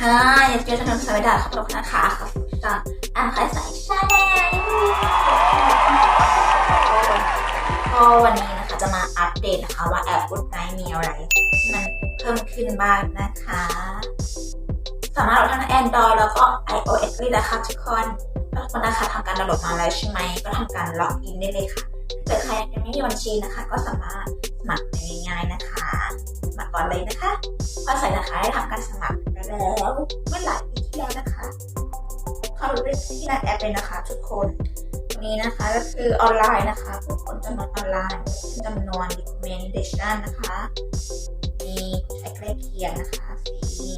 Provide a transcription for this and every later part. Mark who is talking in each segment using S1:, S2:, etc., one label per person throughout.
S1: กียวจะนำสวัสดีขอบคุณนะคะขอบคุณจากอ่านคายสายชาแนลก็วันนี้นะคะจะมาอัปเดตนะคะว่าแอป Good Night มีอะไรที่มันเพิ่มขึ้นบ้างนะคะ สามารถโหลดทั้ง Android แล้วก็ iOS เลยนะคะทุกคนทุกคนนะคะทำการดาวน์โหลดมาแล้วใช่ไหมก็ทำการล็อกอินได้เลยค่ะถ้าเกิดใครยังไม่มีบัญชีนะคะ ก็สามารถสมัครได้ง่ายๆนะคะ มัครก่อนเลยนะคะพอใส่นะคะได้ทำการสมัครไปแล้วเมื่อหลายปีที่แล้วนะคะ เข้าไปที่หน้าแอปเลยนะคะ ทุกคนวันนี้นะคะก็คือออนไลน์นะคะผู้คนจำนวนออนไลน์จำนวน recommendation นะคะ มีใช้ใกล้เคียงนะคะสี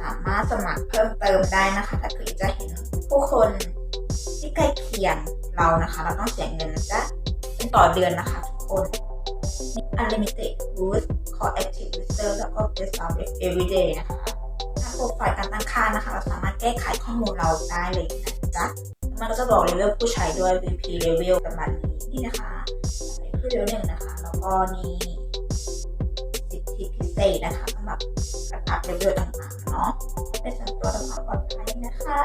S1: สามารถสมัครเพิ่มเติมได้นะคะถ้าเกิดจะเห็นผู้คนที่ใกล้เคียงเรานะคะ เราต้องเสียเงินนะจ๊ะเป็นต่อเดือนนะคะทุกคน unlimited boost call active user แล้วก็ best of everyday นะคะถ้าโปรไฟล์การตั้งค่านะคะเราสามารถแก้ไขข้อมูลเราได้เลยนะจ๊ะมันก็จะบอกเลเวลผู้ใช้ด้วย VP level ประมาณนี้นี่นะคะอันนี้คือเลเวลหนึ่งนะคะ แล้วก็นี่สิทธิพิเศษนะคะสำหรับกระตับเลเวลต่างๆเนาะในส่วนตัวต่างๆปลอดภัยนะคะ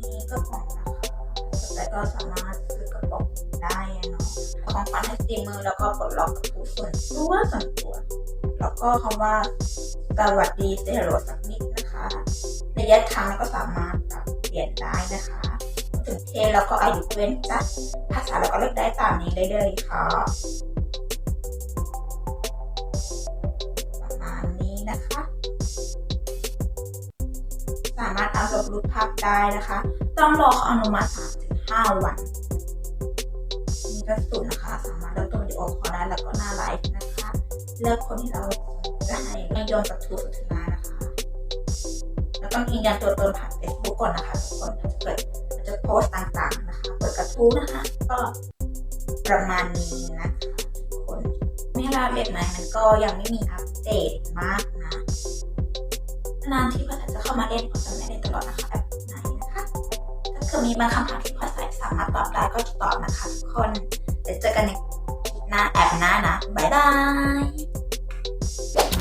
S1: นี่ก็ของนะคะแต่ก็สามารถ องขวัญให้สตรีมเมอแล้วก็ปลดล็อกประตูส่วนตัวส่วนตัว แล้วก็คำว่าสวัสดีเซโรสักนิดนะคะระยะทางแล้วก็สามารถปรับเปลี่ยนได้นะคะถึงเทแล้วก็อายุเว้นจ้ะภาษาเราก็เลือกได้ตามนี้ได้เลยค่ะประมาณนี้นะคะ สามารถเอาส่งรูปภาพได้นะคะ ต้องรอขาอนุมัติ3-5วัน มีกระสุนนะคะ สามารถเลือกตัววิดีโอคอลได้แล้วก็หน้าไลฟ์นะคะเลือกคนที่เราจะให้ไม่โยนกับทูสุดท้านะคะ แล้วต้องยืนยันตัวตนผ่านเฟซบุ๊กก่อนนะคะทุกคนถ้าเกิดจะโพสต์ต่างๆนะคะเปิดกระทู้นะคะ ก็ประมาณนี้นะคะคนไม่ลาเว็บไหนมันก็ยังไม่มีอัปเดตมากนะนานที่พอจะเข้ามาเล่นก็จะไม่ได้ตลอดนะคะแอปไหนนะคะถ้าเกิดมีบางคำถามที่พอใส่สามารถตอบได้ก็จะตอบนะคะทุกคน เเจอกันในหน้าแอปหน้านะ บ๊ายบาย